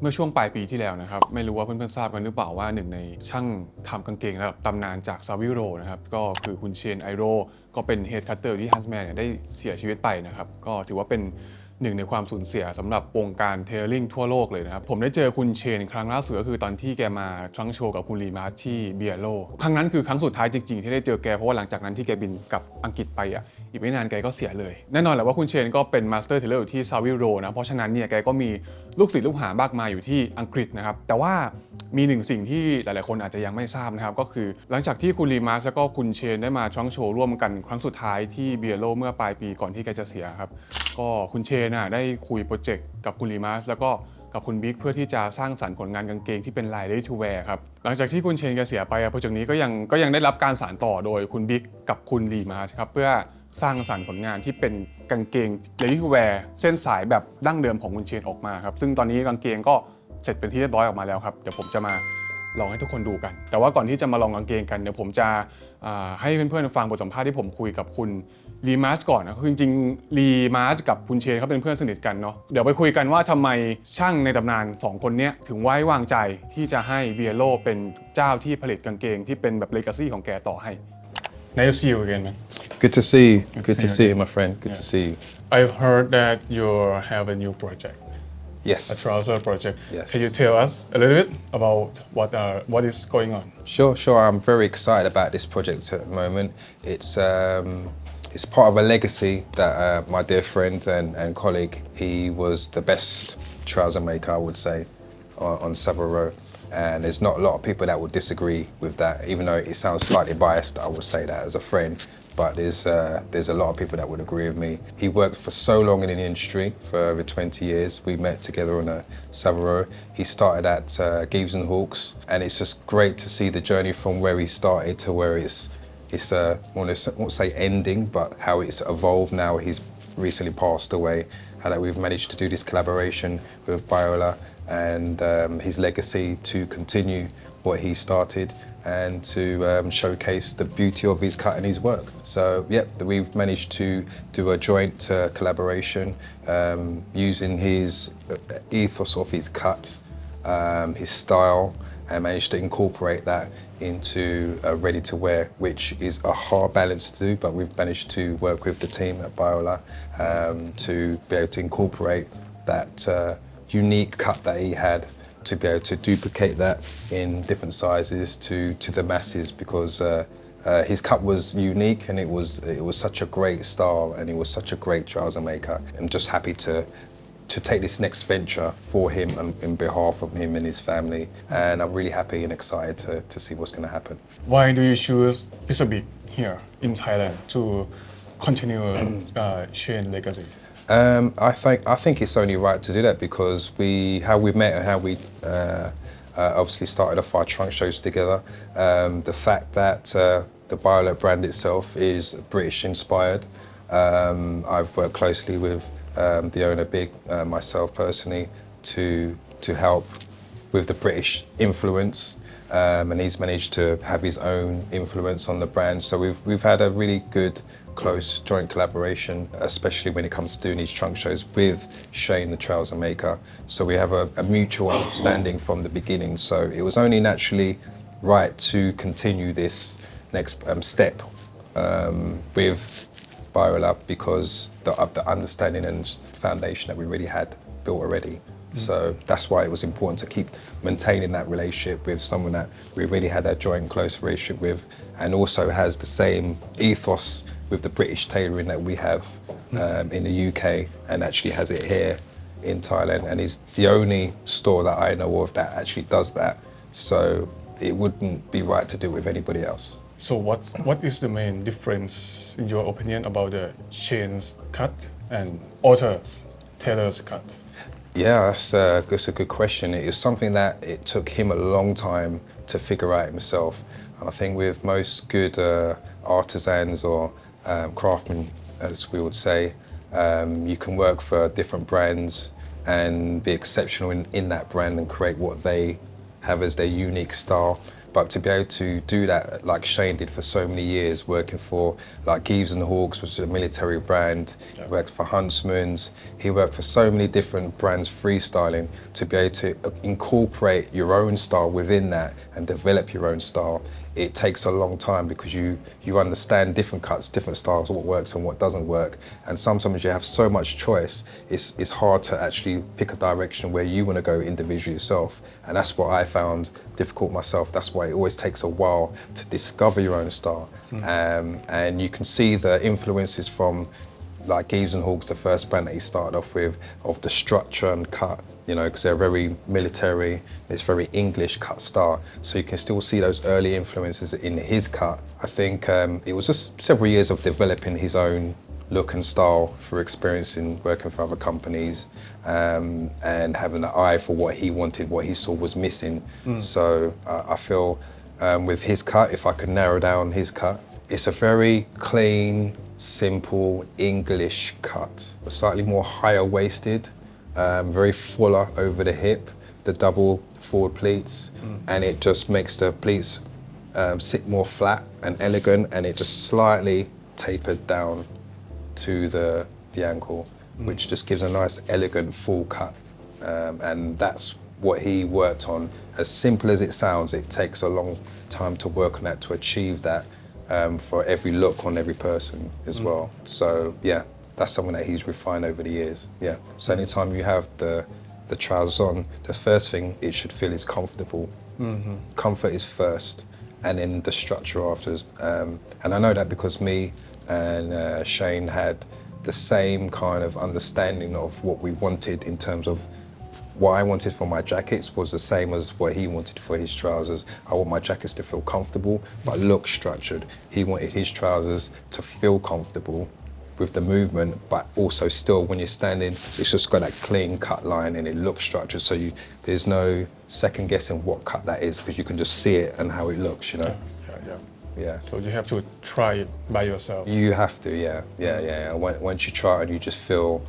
เมื่อช่วงปลายปีที่แล้วนะครับ ไม่รู้ว่าเพื่อนๆทราบกันหรือเปล่าว่าหนึ่งในช่างทำกางเกงระดับตำนานจากซาวิโรนะครับ ก็คือคุณเชนไอโรก็เป็นเฮดคัตเตอร์ที่ฮันส์แมนเนี่ยได้เสียชีวิตไปนะครับ ก็ถือว่าเป็นหนึ่งในความสูญเสียสำหรับวงการเทเลอร์ลิงทั่วโลกเลยนะครับ ผมได้เจอคุณเชนครั้งล่าสุดก็คือตอนที่แกมาทรังโชว์กับคุณลีมาร์ที่เบียโลครั้งนั้นคือครั้งสุดท้ายจริงๆ ที่ได้เจอแกเพราะว่าหลังจากนั้นที่แกบินกลับอังกฤษไปอะ อีกไม่นานแกก็เสียเลย แน่นอนแหละว่าคุณเชนก็เป็นมาสเตอร์เทเลอร์อยู่ที่ซาวิโรนะเพราะฉะนั้นเนี่ยแกก็มีลูกศิษย์ลูกหามากมายอยู่ที่อังกฤษนะครับแต่ว่ามีหนึ่งสิ่งที่หลาย ๆ คนอาจจะยังไม่ทราบนะครับ ก็คือหลังจากที่คุณรีมาสแล้วก็คุณเชนได้มาทรังโชว์ร่วมกันครั้งสุดท้ายที่เบียโลเมื่อปลายปีก่อนที่แกจะเสียครับก็คุณเชนน่ะได้คุยโปรเจกต์กับคุณรีมาสแล้วก็กับคุณบิ๊กเพื่อที่จะสร้างสรรค์ผลงานกางเกงที่เป็นลาย ready to wear ครับหลังจากที่คุณเชนแกเสียไปโปรเจกต์นี้ก็ยังก็ยังได้รับการสานต่อโดยคุณบิ๊กกับคุณลีมาร์ครับเพื่อ สร้างสรรค์ผลงานที่เป็นกางเกง ready to wear เส้นสายแบบดั้งเดิมของคุณเชนออกมาครับ ซึ่งตอนนี้กางเกงก็เสร็จเป็นที่เรียบร้อยออกมาแล้วครับ เดี๋ยวผมจะมาลองให้ทุกคนดูกัน แต่ว่าก่อนที่จะมาลองกางเกงกันเดี๋ยวผมจะให้เพื่อนๆฟังบทสัมภาษณ์ที่ผมคุยกับคุณรีมาร์ชก่อนนะคือจริงๆรีมาร์ชกับคุณเชนเขาเป็นเพื่อนสนิทกันเนาะเดี๋ยวไปคุยกันว่าทำไมช่างในตำนาน 2 คนนี้ถึงไว้วางใจที่จะให้เบียโลเป็นเจ้าที่ผลิตกางเกงที่เป็นแบบเลกาซีของแกต่อให้ Nice to see you again man Good to see you. Good, to see you my friend. Good to see you. I've heard that you have a new project Yes. a trouser project Yes. Can you tell us a little bit about what uh, what is going on Sure, sure. I'm very excited about this project at the moment. It's um, it's part of a legacy that uh, my dear friend and, and colleague. He was the best trouser maker, I would say, on, on Savile Row. And there's not a lot of people that would disagree with that. Even though it sounds slightly biased, I would say that as a friend. But there's uh, there's a lot of people that would agree with me. He worked for so long in the industry, for over 20 years. We met together on a Savile Row. He started at uh, and Hawks, and it's just great to see the journey from where he started to where it's it's uh, I won't say ending, but how it's evolved now. He's recently passed away. How that we've managed to do this collaboration with Biola and um, his legacy to continue what he started and to um, showcase the beauty of his cut and his work. So, yep, we've managed to do a joint uh, collaboration um, using his uh, ethos of his cut, um, his style, and managed to incorporate that into a ready to wear, which is a hard balance to do, but we've managed to work with the team at Biola um, to be able to incorporate that uh, unique cut that he had to be able to duplicate that in different sizes to, to the masses because uh, uh, his cut was unique and it was it was such a great style and he was such a great trouser maker. I'm just happy to to take this next venture for him and in behalf of him and his family. And I'm really happy and excited to, to see what's going to happen. Why do you choose Pisabik here in Thailand to continue uh, Chain legacy Um, I think I think it's only right to do that because we how we met and how we uh, uh, obviously started off our trunk shows together. Um, the fact that uh, the Biolet brand itself is British inspired. Um, I've worked closely with um, the owner Big, uh, myself personally, to to help with the British influence. Um, and he's managed to have his own influence on the brand. So we've we've had a really good close joint collaboration, especially when it comes to doing these trunk shows with Shane, the trouser maker. So we have a, a mutual understanding from the beginning. So it was only naturally right to continue this next um, step um, with Biolab because the, of the understanding and foundation that we already had built already. So that's why it was important to keep maintaining that relationship with someone that we really had that joint close relationship with and also has the same ethos with the British tailoring that we have um, in the UK and actually has it here in Thailand and is the only store that I know of that actually does that. So it wouldn't be right to do it with anybody else. So what what is the main difference in your opinion about the chain's cut and Otter's tailors cut? Yeah, that's, uh, that's a good question. It was something that it took him a long time to figure out himself. And I think with most good uh, artisans or um, craftsmen, as we would say, um, you can work for different brands and be exceptional in, in that brand and create what they have as their unique style. But to be able to do that, like Shane did for so many years, working for like Geeves and Hawks, which is a military brand. He worked for Huntsman's. He worked for so many different brands freestyling. To be able to incorporate your own style within that and develop your own style, it takes a long time because you you understand different cuts, different styles, what works and what doesn't work. And sometimes you have so much choice, it's it's hard to actually pick a direction where you want to go individually yourself. And that's what I found difficult myself. That's why it always takes a while to discover your own style. Um, and you can see the influences from like Geeves and Hawks, the first band that he started off with, of the structure and cut, you know, because they're very military, it's very English cut style. So you can still see those early influences in his cut. I think um, it was just several years of developing his own look and style through experience in working for other companies um, and having an eye for what he wanted, what he saw was missing. So uh, I feel um, with his cut, if I could narrow down his cut, it's a very clean, simple English cut, slightly more higher waisted, um, very fuller over the hip, the double forward pleats, and it just makes the pleats um, sit more flat and elegant, and it just slightly tapered down to the, the ankle, which just gives a nice, elegant, full cut. Um, and that's what he worked on. As simple as it sounds, it takes a long time to work on that to achieve that um, for every look on every person as well. So yeah, that's something that he's refined over the years. Yeah. So anytime you have the the trousers on, the first thing it should feel is comfortable. Comfort is first, and then the structure after. Um, and I know that because me and uh, Shane had the same kind of understanding of what we wanted in terms of what I wanted for my jackets was the same as what he wanted for his trousers. I want my jackets to feel comfortable but look structured. He wanted his trousers to feel comfortable with the movement, but also still when you're standing, it's just got that clean cut line and it looks structured. So you, there's no second guessing what cut that is because you can just see it and how it looks, you know? Yeah, yeah. Yeah. So you have to try it by yourself. You have to, yeah, yeah, yeah. yeah. Once you try it, and you just feel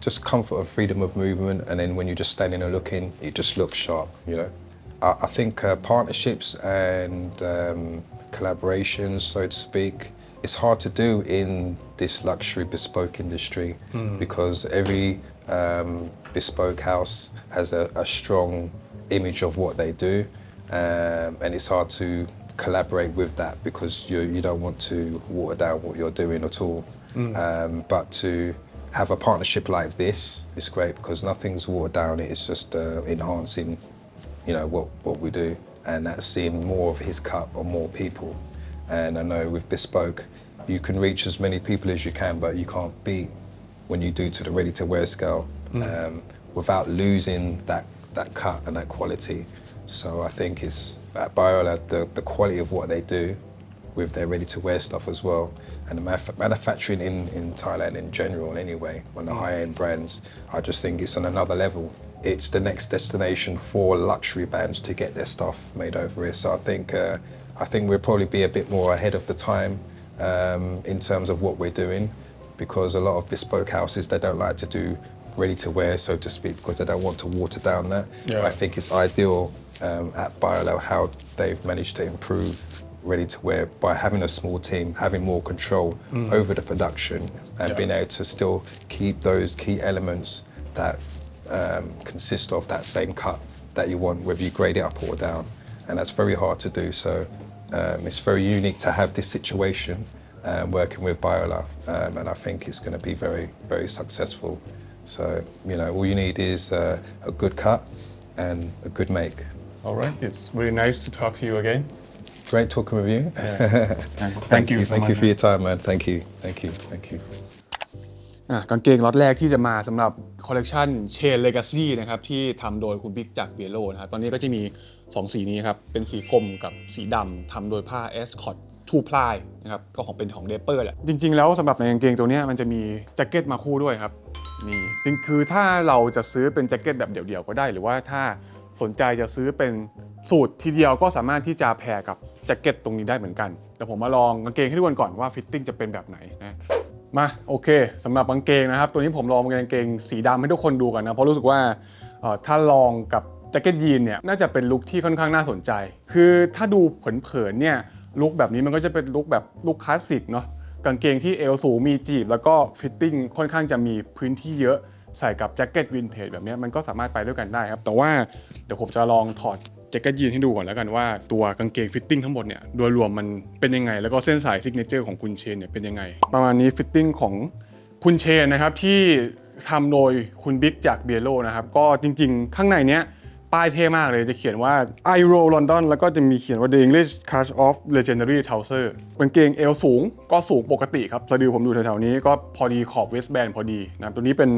just comfort and freedom of movement, and then when you're just standing and looking, it just looks sharp, you know. I, I think uh, partnerships and um, collaborations, so to speak, it's hard to do in this luxury bespoke industry because every um, bespoke house has a, a strong image of what they do, um, and it's hard to collaborate with that because you you don't want to water down what you're doing at all. Um, but to have a partnership like this is great because nothing's watered down. It's just uh, enhancing, you know, what what we do, and that's seeing more of his cut on more people. And I know with bespoke, you can reach as many people as you can, but you can't beat when you do to the ready-to-wear scale um, without losing that that cut and that quality. So I think it's at Biola the, the quality of what they do with their ready-to-wear stuff as well, and the manuf- manufacturing in, in Thailand in general anyway, on the high-end brands, I just think it's on another level. It's the next destination for luxury brands to get their stuff made over here. So I think uh, I think we'll probably be a bit more ahead of the time um, in terms of what we're doing, because a lot of bespoke houses they don't like to do ready-to-wear, so to speak, because they don't want to water down that. Yeah. I think it's ideal um, at BioLo how they've managed to improve ready to wear by having a small team, having more control over the production, and Yeah. being able to still keep those key elements that um, consist of that same cut that you want, whether you grade it up or down. And that's very hard to do. So um, it's very unique to have this situation um, working with Biola, um, and I think it's going to be very, very successful. So, you know, all you need is uh, a good cut and a good make. All right. It's really nice to talk to you again. Great talking with you. Thank you. so Thank you for your time, man. Thank you. Thank you. Thank you. อะกางเกงล็อตแรกที่จะมาสำหรับคอลเลกชันเชนเลกาซี่นะครับที่ทำโดยคุณบิ๊กจากเบียโลนะครับตอนนี้ก็จะมี 2 สีนี้ครับ เป็นสีกรมกับสีดำทำโดยผ้า e s c o t ทูพลายนะครับก็ของเป็นของเดเปอร์แหละจริง ๆ แล้วสำหรับในกางเกงตัวนี้มันจะมีแจ็คเก็ตมาคู่ด้วยครับนี่จริงคือถ้าเราจะซื้อเป็นแจ็คเก็ตแบบเดี่ยวๆก็ได้ หรือว่าถ้าสนใจจะซื้อเป็นสูตรทีเดียวก็สามารถที่จะแพรกับแจ็คเก็ตตรงนี้ได้เหมือนกัน แต่ผมมาลองกางเกงให้ดูกันก่อนว่าฟิตติ้งจะเป็นแบบไหนนะ มาโอเคสำหรับกางเกงนะครับ ตัวนี้ผมลองเป็นกางเกงสีดำให้ทุกคนดูกันนะ เพราะรู้สึกว่าถ้าลองกับแจ็คเก็ตยีนเนี่ยน่าจะเป็นลุคที่ค่อนข้างน่าสนใจ คือถ้าดูเผินๆเนี่ยลุคแบบนี้มันก็จะเป็นลุคแบบลุคคลาสสิกเนาะกางเกงที่เอวสูงมีจีบ แล้วก็ฟิตติ้งค่อนข้างจะมีพื้นที่เยอะใส่กับแจ็คเก็ตวินเทจแบบนี้มันก็สามารถไปด้วยกันได้ครับ แต่ว่าเดี๋ยวผมจะลองถอด แจ็คเก็ตยีนให้ดูก่อนแล้วกันว่าตัวกางเกงฟิตติ้งทั้งหมดเนี่ยโดยรวมมันเป็นยังไง แล้วก็เส้นสายซิกเนเจอร์ของคุณเชนเนี่ยเป็นยังไง ประมาณนี้ฟิตติ้งของคุณเชนนะครับที่ทำโดยคุณบิ๊กจากเบียโลนะครับก็จริงๆ ข้างในเนี้ยป้ายเท่มากเลยจะเขียนว่า I r o London แล้วก็จะมีเขียนว่า The English Cast of Legendary Trouser เป็นเกงเอวสูงก็สูงปกติครับสะดือผมดูแถวๆนี้ก็พอดีขอบ waistband พอดีนะตัวนี้เป็น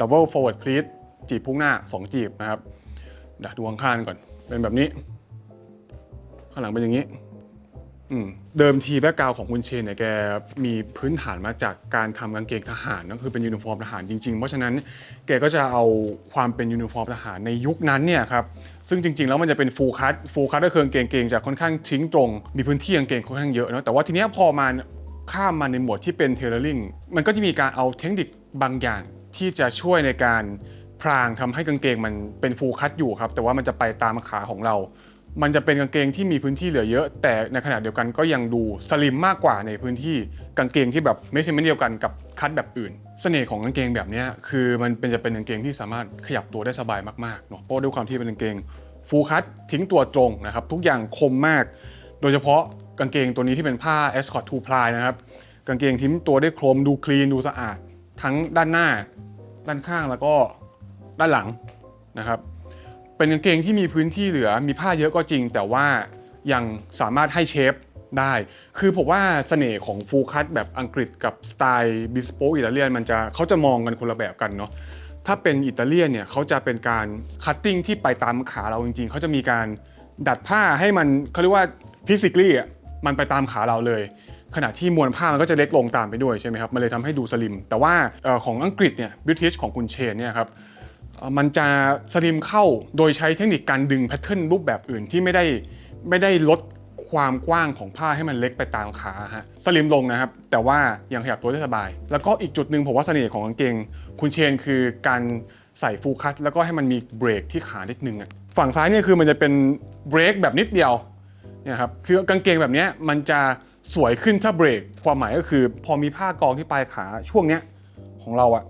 Double Forward Pleat จีบพุ่งหน้า 2 จีบนะครับดูข้างๆก่อน เป็นแบบนี้ ข้างหลังเป็นอย่างนี้อืมเดิมทีแบ็กกราวของคุณเชนเนี่ยแกมีพื้นฐานมาจากการทำกางเกงทหารก็คือเป็นยูนิฟอร์มทหารจริงๆ เพราะฉะนั้นแกก็จะเอาความเป็นยูนิฟอร์มทหารในยุคนั้นเนี่ยครับซึ่งจริงๆ แล้วมันจะเป็นฟูลคัตฟูลคัตก็คือกางเกงเกค่อนข้างทิ้งตรง มีพื้นที่กางเกงค่อนข้างเยอะเนะแต่ว่าทีเนี้ยพอมาข้ามมาในหมวดที่เป็นเทเลอร์ลิงมันก็จะมีการเอาเทคนิคบางอย่างที่จะช่วยในการ พรางทำให้กางเกงมันเป็นฟูคัตอยู่ครับ แต่ว่ามันจะไปตามขาของเรา มันจะเป็นกางเกงที่มีพื้นที่เหลือเยอะ แต่ในขณะเดียวกันก็ยังดูสลิมมากกว่าในพื้นที่กางเกงที่แบบไม่ใช่ไม่เดียวกันกับคัดแบบอื่น เสน่ห์ของกางเกงแบบนี้คือมันเป็นจะเป็นกางเกงที่สามารถขยับตัวได้สบายมากๆเนาะเพราะด้วยความที่เป็นกางเกงฟูคัตทิ้งตัวตรงนะครับทุกอย่างคมมาก โดยเฉพาะกางเกงตัวนี้ที่เป็นผ้า Escort t o Ply นะครับกางเกงทิ้งตัวได้โครมดูคลีนดูสะอาด ทั้งด้านหน้า ด้านข้างแล้วก็ ด้านหลังนะครับ เป็นกางเกงที่มีพื้นที่เหลือมีผ้าเยอะก็จริง แต่ว่ายังสามารถให้เชฟได้ คือผมว่าเสน่ห์ของฟูคัตแบบอังกฤษกับสไตล์บิสโปอิตาเลียนมันจะเขาจะมองกันคนละแบบกันเนาะถ้าเป็นอิตาเลียนเนี่ยเขาจะเป็นการคัตติ้งที่ไปตามขาเราจริงๆ เขาจะมีการดัดผ้าให้มันเขาเรียกว่าฟิสิก a l อะมันไปตามขาเราเลย ขณะที่มวลผ้ามันก็จะเล็กลงตามไปด้วยใช่ไหมครับ มันเลยทำให้ดูสลิม แต่ว่าออของอังกฤษเนี่ยบริทิชของคุณเชนเนี่ยครับ มันจะสลิมเข้าโดยใช้เทคนิคการดึงแพทเทิร์นรูปแบบอื่นที่ไม่ได้ไม่ได้ลดความกว้างของผ้าให้มันเล็กไปตามขาฮะสลิมลงนะครับ แต่ว่ายังขยับตัวได้สบาย แล้วก็อีกจุดหนึ่งผมว่าเสน่ห์ของกางเกง คุณเชนคือการใส่ฟูคัตแล้วก็ให้มันมีเบรกที่ขานิดนึงฝั่งซ้ายเนี่ยคือมันจะเป็นเบรกแบบนิดเดียวเนี่ยครับคือกางเกงแบบนี้มันจะสวยขึ้นถ้าเบรกความหมายก็คือ พอมีผ้ากองที่ปลายขาช่วงเนี้ยของเราอะ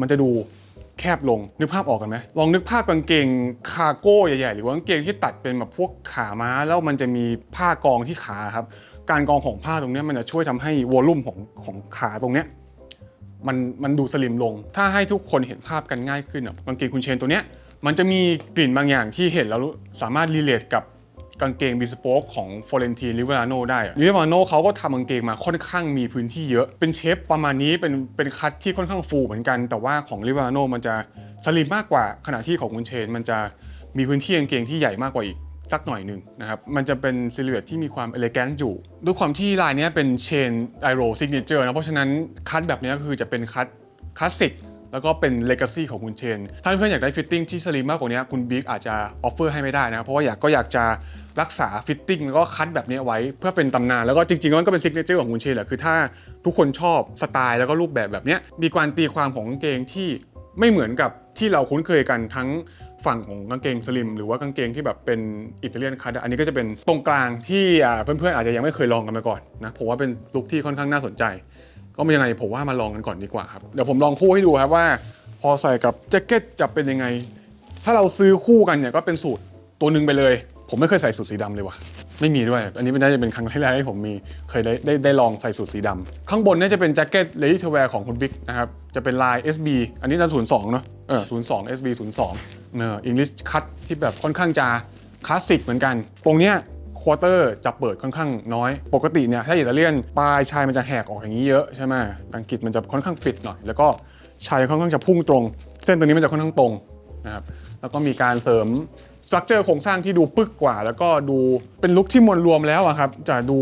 มันจะดู แคบลงนึกภาพออกกันไหมลองนึกภาพกางเกงคาร์โก้ใหญ่ๆ หรือว่ากางเกงที่ตัดเป็นแบบพวกขาม้า แล้วมันจะมีผ้ากองที่ขาครับ การกองของผ้าตรงนี้มันจะช่วยทำให้วอลลุ่มของของขาตรงเนี้ยมันมันดูสลิมลง ถ้าให้ทุกคนเห็นภาพกันง่ายขึ้นอะกางเกงคุณเชนตัวเนี้ยมันจะมีกลิ่นบางอย่างที่เห็นแล้วสามารถรีเลทกับ กางเกงบิสโป๊กของฟอเรนตีลิเวอร์โนได้ลิเวอร์โนเขาก็ทำกางเกงมาค่อนข้างมีพื้นที่เยอะ เป็นเชฟประมาณนี้เป็นเป็นคัตที่ค่อนข้างฟูเหมือนกัน แต่ว่าของลิเวอร์โนมันจะสลิมมากกว่า ขณะที่ของคุณเชน มันจะมีพื้นที่กางเกงที่ใหญ่มากกว่าอีกสักหน่อยหนึ่งนะครับ มันจะเป็นซิลูเอตที่มีความเอเลแกนต์อยู่ ด้วยความที่ลายนี้เป็นเชนไอโรซิกเนเจอร์นะ เพราะฉะนั้นคัตแบบนี้ก็คือจะเป็นคัตคลาสสิก แล้วก็เป็นเลก a ซีของคุณเชน ถ้าเพื่อนๆอยากได้ฟิตติ้งที่สลิมมากกว่านี้คุณบิ๊กอาจจะออฟเฟอร์ให้ไม่ได้นะครับเพราะว่าอยากก็อยากจะรักษาฟิตติ้งแล้วก็คัดแบบนี้ไว้เพื่อเป็นตำนาน แล้วก็จริงๆแล้วมันก็เป็นซิกเนเจอร์ของคุณเชนแหละคือถ้าทุกคนชอบสไตล์แล้วก็รูปแบบแบบนี้มีการตีความของกางเกงที่ไม่เหมือนกับที่เราคุ้นเคยกันทั้งฝั่งของกางเกงสลิมหรือว่ากางเกงที่แบบเป็นอิตาเลียนคัดอันนี้ก็จะเป็นตรงกลางที่เพื่อนๆอาจจะยังไม่เคยลองกันมาก่อนนะผมว่าเป็นลุคที่ค่อนข้างน่าสนใจ ก็ไม่ยังไงผมว่ามาลองกันก่อนดีกว่าครับเดี๋ยวผมลองคู่ให้ดูครับว่า พอใส่กับแจ็คเก็ตจะเป็นยังไง ถ้าเราซื้อคู่กันเนี่ยก็เป็นสูตรตัวหนึ่งไปเลย ผมไม่เคยใส่สูตรสีดำเลยว่ะไม่มีด้วย อันนี้เป็นน่าจะเป็นครั้งแรกที่ผมมีเคยได้ได้ได้ลองใส่สูตรสีดำข้างบนนี่จะเป็นแจ็คเก็ต ready to wear ของคุณบิ๊กนะครับจะเป็นลาย SB อันนี้จะ02เนอะเออ02 SB 02เนอะ English cut ที่แบบค่อนข้างจะคลาสสิกเหมือนกัน ตรงเนี้ย ควอเตอร์จะเปิดค่อนข้างน้อย ปกติเนี่ยถ้าอิตาเลียนปลายชายมันจะแหกออกอย่างนี้เยอะใช่ไหมอังกฤษมันจะค่อนข้างปิดหน่อย แล้วก็ชายค่อนข้างจะพุ่งตรง เส้นตรงนี้มันจะค่อนข้างตรงนะครับแล้วก็มีการเสริมสตรัคเจอร์โครงสร้างที่ดูปึกกว่า แล้วก็ดูเป็นลุคที่มวลรวมแล้วอะครับจะดู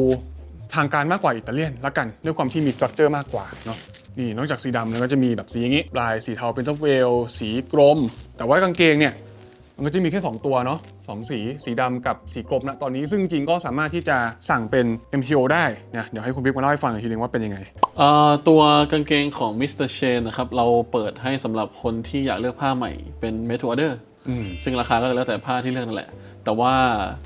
ทางการมากกว่าอิตาเลียนละกัน ด้วยความที่มีสตรัคเจอร์มากกว่าเนาะนี่นอกจากสีดำแล้วก็จะมีแบบสีอย่างนี้ลายสีเทาเป็นซับเวลสีกรม แต่ว่ากางเกงเนี่ย มันก็จะมีแค่ 2 ตัวเนาะสองสี สีดำกับสีกรมนะตอนนี้ซึ่งจริงๆก็สามารถที่จะสั่งเป็น MTO ได้นะเดี๋ยวให้คุณบิ๊กมาเล่าให้ฟังอีกทีนึงว่าเป็นยังไง เอ่อตัวกางเกงของ Mr. Chen นะครับ เราเปิดให้สำหรับคนที่อยากเลือกผ้าใหม่เป็น made to order ซึ่งราคาก็แล้วแต่ผ้าที่เลือกนั่นแหละ แต่ว่า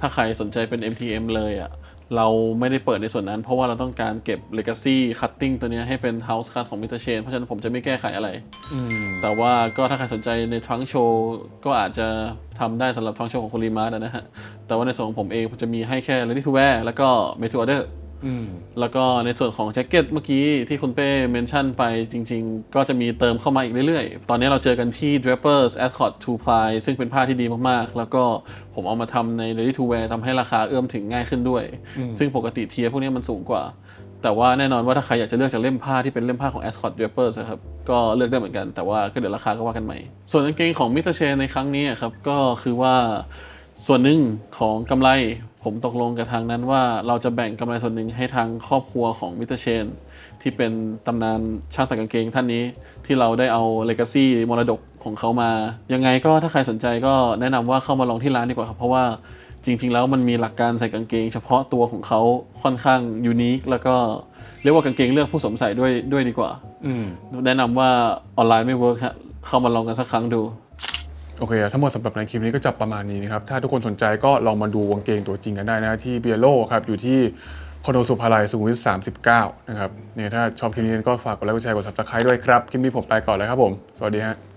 ถ้าใครสนใจเป็น MTM เลยอะ เราไม่ได้เปิดในส่วนนั้น เพราะว่าเราต้องการเก็บ Legacy Cutting ตัวเนี้ยให้เป็น House Cut ของ Mr. Chain เพราะฉะนั้นผมจะไม่แก้ไขอะไร แต่ว่าก็ถ้าใครสนใจในทรังโชว์ก็อาจจะทำได้สำหรับทรังโชว์ของคุณรีมาร์นะฮะ แต่ว่าในส่วนของผมเองผมจะมีให้แค่ Ready to Wear แล้วก็ Made to Order แล้วก็ในส่วนของแจ็คเก็ตเมื่อกี้ที่คุณเป้เมนชั่นไปจริง ๆ ก็จะมีเติมเข้ามาอีกเรื่อยๆ ตอนนี้เราเจอกันที่ Drapers Ascot 2 ply ซึ่งเป็นผ้าที่ดีมากๆ แล้วก็ผมเอามาทำใน Ready to Wear ทำให้ราคาเอื้อมถึงง่ายขึ้นด้วย ซึ่งปกติเทียร์พวกนี้มันสูงกว่า แต่ว่าแน่นอนว่าถ้าใครอยากจะเลือกจากเล่มผ้าที่เป็นเล่มผ้าของ Ascot Drapers อะครับก็เลือกได้เหมือนกันแต่ว่าก็เดี๋ยวราคาก็ว่ากันใหม่ ส่วนกางเกงของมิสเตอร์เชนในครั้งนี้อะครับก็คือว่า ส่วนหนึ่งของกำไรผมตกลงกับทางนั้นว่าเราจะแบ่งกำไรส่วนหนึ่งให้ทางครอบครัวของมิสเตอร์เชน ที่เป็นตำนานช่างตัดกางเกงท่านนี้ ที่เราได้เอาเลกาซีมรดกของเขามา ยังไงก็ถ้าใครสนใจก็แนะนำว่าเข้ามาลองที่ร้านดีกว่าครับ เพราะว่าจริง ๆ แล้วมันมีหลักการใส่กางเกง เฉพาะตัวของเขาค่อนข้างยูนิคแล้วก็เรียกว่ากางเกงเลือกผู้สวมใส่ด้วยด้วยดีกว่าแนะนำว่าออนไลน์ไม่เวิร์กฮะเข้ามาลองกันสักครั้งดู โอเคทั้งหมดสำหรับในคลิปนี้ก็จะประมาณนี้นะครับ ถ้าทุกคนสนใจก็ลองมาดูวงเกงตัวจริงกันได้นะที่เบียโลครับ อยู่ที่คอนโดสุภาลัยสุขุมวิท39 นะครับเนี่ยถ้าชอบคลิปนี้ก็ฝากกดไลค์กดแชร์กดซับสไครต์ด้วยครับ คลิปนี้ผมไปก่อนเลยครับผม สวัสดีฮะ